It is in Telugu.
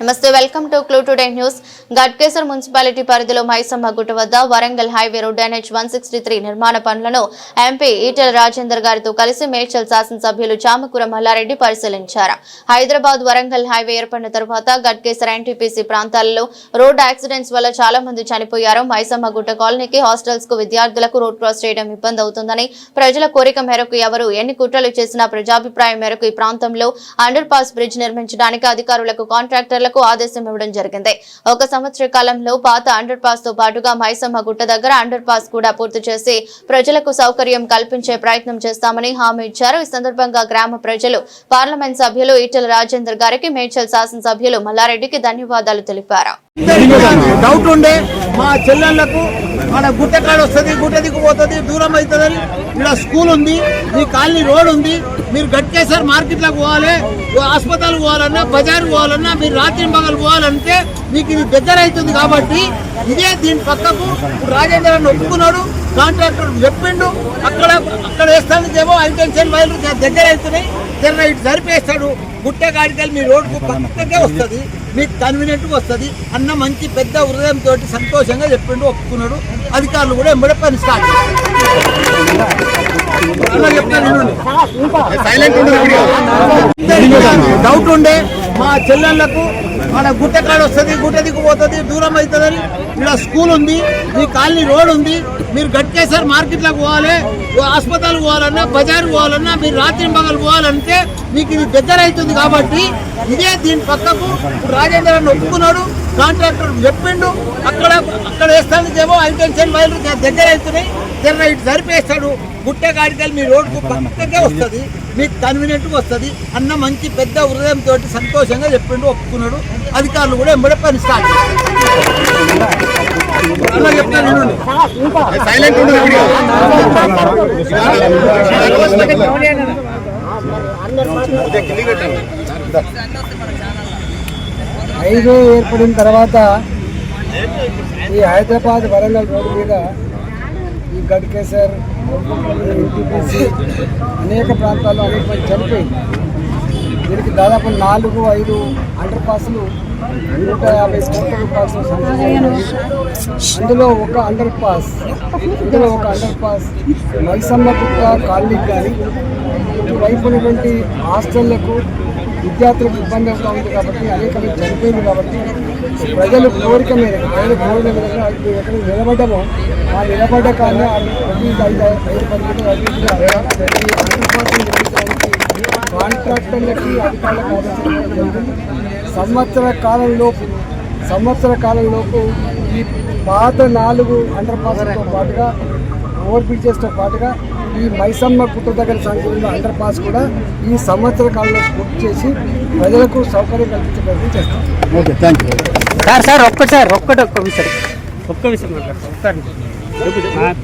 నమస్తే welcome to clue today news. Ghatkesar municipality పరిధిలో మైసమ్మ గుట్ట వద్ద Warangal highway road NH one sixty three నిర్మాణ పనులను ఎంపీ ఈటెల రాజేందర్ గారితో కలిసి మేడ్చల్ శాసనసభ్యులు చామకూర మల్లారెడ్డి పరిశీలించారు. హైదరాబాద్ వరంగల్ హైవే ఏర్పడిన తర్వాత గట్కేసర్ ఎన్టీపీసీ ప్రాంతాలలో రోడ్ యాక్సిడెంట్స్ వల్ల చాలా మంది చనిపోయారు. మైసమ్మ గుట్ట కాలనీకి హాస్టల్స్కు విద్యార్థులకు రోడ్ క్రాస్ చేయడం ఇబ్బంది అవుతుందని ప్రజల కోరిక మేరకు ఎవరు ఎన్ని కుట్రలు చేసినా ప్రజాభిప్రాయం మేరకు ఈ ప్రాంతంలో అండర్ పాస్ బ్రిడ్జ్ నిర్మించడానికి అధికారులకు కాంట్రాక్టర్లకు ఆదేశం ఇవ్వడం జరిగింది. ఒక సంవత్సర కాలంలో పాత అండర్ పాస్తో పాటుగా మైసమ్మ గుట్ట దగ్గర అండర్ పాస్ కూడా పూర్తి చేసి ప్రజలకు సౌకర్యం కల్పించే ప్రయత్నం చేస్తామని హామీ ఇచ్చారు. ఈ సందర్భంగా గ్రామ ప్రజలు పార్లమెంట్ సభ్యులు ఈటెల రాజేందర్ గారికి మేడ్చల్ శాసనసభ్యులు మల్లారెడ్డికి ధన్యవాదాలు తెలిపారు. డౌట్ ఉండే మా చెల్లెళ్ళకు మన గుట్టకాడ వస్తుంది గుట్ట దిక్కుపోతుంది దూరం అవుతుందని. ఇక్కడ స్కూల్ ఉంది మీ కాలనీ రోడ్ ఉంది. మీరు గట్కేసారి మార్కెట్లకు పోవాలి హాస్పిటల్ పోవాలన్నా బజార్ పోవాలన్నా మీరు రాత్రి పగలు పోవాలంటే మీకు ఇది దగ్గర అవుతుంది కాబట్టి ఇదే దీని పక్కకు రాజేంద్ర ఒప్పుకున్నాడు కాంట్రాక్టర్ చెప్పిండు అక్కడ అక్కడ వేస్తానికేమో హైటెన్షన్ వైర్లు దగ్గర అవుతున్నాయి జర ఇటు సరిపేస్తాడు. గుట్టే కాడికెళ్ళి మీ రోడ్కు పక్కకే వస్తుంది. మీకు కన్వీనియంట్ వస్తుంది. అన్న మంచి పెద్ద హృదయం తోటి సంతోషంగా చెప్పిండు ఒప్పుకున్నాడు. అధికారులు కూడా ఎంబడే పని స్టార్ట్ డౌట్ ఉండే మా చెల్లెళ్ళకు మన గుట్టకాడ వస్తుంది? గుట్ట దిక్కుపోతుంది దూరం అవుతుందని ఇక్కడ స్కూల్ ఉంది మీ కాలనీ రోడ్ ఉంది. మీరు గట్కేసారి మార్కెట్లకు పోవాలి హాస్పిటల్ పోవాలన్నా బజార్ పోవాలన్నా మీరు రాత్రి పగలు పోవాలంటే మీకు ఇది దగ్గర అవుతుంది కాబట్టి ఇదే దీని పక్కకు ఇప్పుడు రాజేంద్ర ఒప్పుకున్నాడు కాంట్రాక్టర్ చెప్పిండు అక్కడ అక్కడ వేస్తానికేమో హైటెన్షన్ మైలు దగ్గర అవుతున్నాయి జర ఇటు సరిపేస్తాడు గుట్టే కాడికెళ్ళి మీ రోడ్కు పక్కకే వస్తుంది. మీకు కన్వీనియంట్గా వస్తుంది. అన్న మంచి పెద్ద హృదయంతో సంతోషంగా చెప్పిండు ఒప్పుకున్నాడు. అధికారులు కూడా ఎంబడే పని స్టార్ట్ అలా చెప్తాను హైవే ఏర్పడిన తర్వాత ఈ హైదరాబాద్ వరంగల్ రోడ్డు మీద ఈ గడ్కేసర్ అనేక ప్రాంతాల్లో అనేక మంది చనిపోయింది దీనికి దాదాపు నాలుగు ఐదు అండర్ పాస్లు నూట యాభై కోట్ల రూపాయలు అందులో ఒక అండర్ పాస్ ఇందులో ఒక అండర్ పాస్ మైసమ్మ గుట్ట కాలనీకి కానీ ఇటువైపు ఉన్నటువంటి హాస్టళ్ళకు విద్యార్థులకు ఇబ్బంది అవుతూ ఉంది కాబట్టి అనేక మంది చనిపోయింది కాబట్టి ప్రజలు కోరిక మీద ప్రజలు కోరిక మేరకు అది ఎక్కడ నిలబడ్డామో ఆ నిలబడ్డ కానీ కాంట్రాక్టర్లకి అధికారులకు సంవత్సర కాలంలోపు సంవత్సర కాలంలోపు ఈ పాత నాలుగు అండర్ పాస్తో పాటుగా ఓవర్ బ్రిడ్జెస్తో పాటుగా ఈ మైసమ్మ కుట్ర దగ్గర సంచలన అండర్ పాస్ కూడా ఈ సంవత్సర కాలంలో పూర్తి చేసి ప్రజలకు సౌకర్యం కల్పించే ప్రయత్నం చేస్తాం. Okay thank you sir sir ఒక్కటి సార్ ఒక్కటి ఒక్క విషయం ఒక్క విషయం ఒక్కటి